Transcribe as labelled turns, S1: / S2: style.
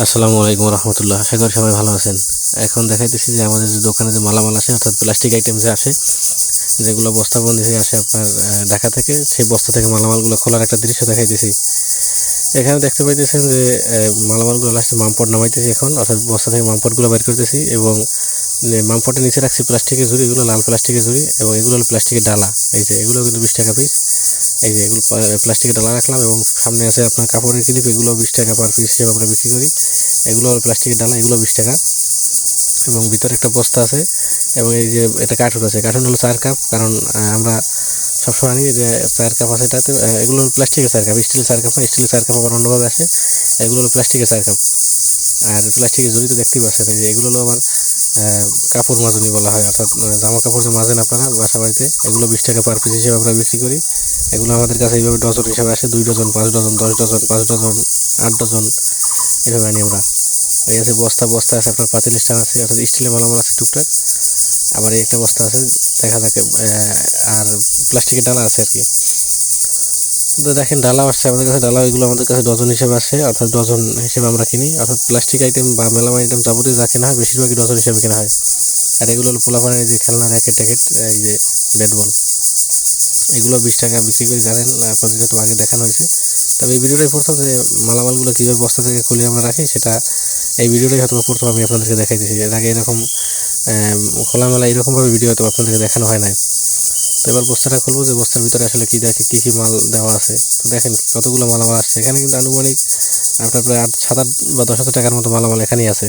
S1: আসসালামু আলাইকুম রহমতুল্লাহ। আশা করি সবাই ভালো আছেন। এখন দেখাইতেছি যে আমাদের যে দোকানে যে মালামাল আসে, অর্থাৎ প্লাস্টিক আইটেম যে আসে, যেগুলো বস্তাবন্দি হয়ে আসে আপনার ঢাকা থেকে, সেই বস্তা থেকে মালামালগুলো খোলার একটা দৃশ্য দেখাইতেছি। এখানে দেখতে পাইতেছেন যে মালামালগুলো লাস্টে মামপট নামাইতেছি এখন, অর্থাৎ বস্তা থেকে মামপটগুলো বের করতেছি এবং মামপটের নিচে রাখছি প্লাস্টিকের ঝুড়ি এগুলো লাল প্লাস্টিকের ঝুড়ি এবং এগুলো হলো প্লাস্টিকের ডালা। এই যে, এগুলো কিন্তু বিশ টাকা পিস এই যে এগুলো প্লাস্টিকের ডালা রাখলাম এবং সামনে আছে আপনার কাপড়ের ক্লিপ, এগুলো বিশ টাকা পার পিস হিসেবে আমরা বিক্রি করি। এগুলো প্লাস্টিকের ডালা, এগুলো বিশ টাকা। এবং ভিতরে একটা বস্তা আছে এবং এই যে এটা কার্টুন আছে। কার্টুন হলো চার কাপ, কারণ আমরা সবসময় আনি যে চার কাপ আছে এটাতে এগুলো প্লাস্টিকের চার কাপ, স্টিলের চার কাপ স্টিলের চার কাপ আবার অন্যভাবে আসে। এগুলো হলো প্লাস্টিকের চার কাপ। আর প্লাস্টিকের জড়ি তো দেখতেই পাচ্ছেন যে এগুলো হলো আমার কাপড় মাজনি বলা হয়। অর্থাৎ মানে জামা কাপড় যে মাজেন আপনারা বাসা বাড়িতে, এগুলো বিশ টাকা পার পিস হিসেবে আমরা বিক্রি করি। এগুলো আমাদের কাছে এইভাবে ডজন হিসাবে আসে, দুই ডজন, পাঁচ ডজন, দশ ডজন, পাঁচ ডজন, আট ডজন, এভাবে আনি আমরা। এই আছে বস্তা বস্তা আছে আপনার পাতিল স্টান আছে, অর্থাৎ স্টিলের মালামাল আছে টুকটাক। আবার এই একটা বস্তা আছে, দেখা যাকে আর প্লাস্টিকের ডালা আছে আর কি। তো দেখেন, ডালা আসছে আমাদের কাছে, ডালা এগুলো আমাদের কাছে ডজন হিসেবে আসে, অর্থাৎ ডজন হিসেবে আমরা কিনি। অর্থাৎ প্লাস্টিক আইটেম বা মেলামাল আইটেম যাবতীয় যা কেনা হয়, বেশিরভাগই ডজন হিসেবে কেনা হয়। আর এগুলো হলো পোলাপানের যে খেলনা র্যাকেট ট্যাকেট, এই যে ব্যাট বল এগুলো বিশ টাকা বিক্রি করে জানেন তো আগে দেখানো হয়েছে। তবে এই ভিডিওটাই প্রথম যে মালামালগুলো কীভাবে বস্তা থেকে খুলে আমরা রাখি, সেটা এই ভিডিওটাই হয়তো প্রথম আমি আপনাদেরকে দেখাইতেছি। এর আগে এরকম খোলামেলা এরকমভাবে ভিডিও হয়তো আপনাদেরকে দেখানো হয় নাই। তো এবার বস্তাটা খুলবো যে বস্তার ভিতরে আসলে কী দেখে, কী কী মাল দেওয়া আছে। তো দেখেন কতগুলো মালামাল আসছে। এখানে কিন্তু আনুমানিক আপনার প্রায় আট, সাত, আট বা দশ হাজার টাকার মতো মালামাল এখানেই আছে।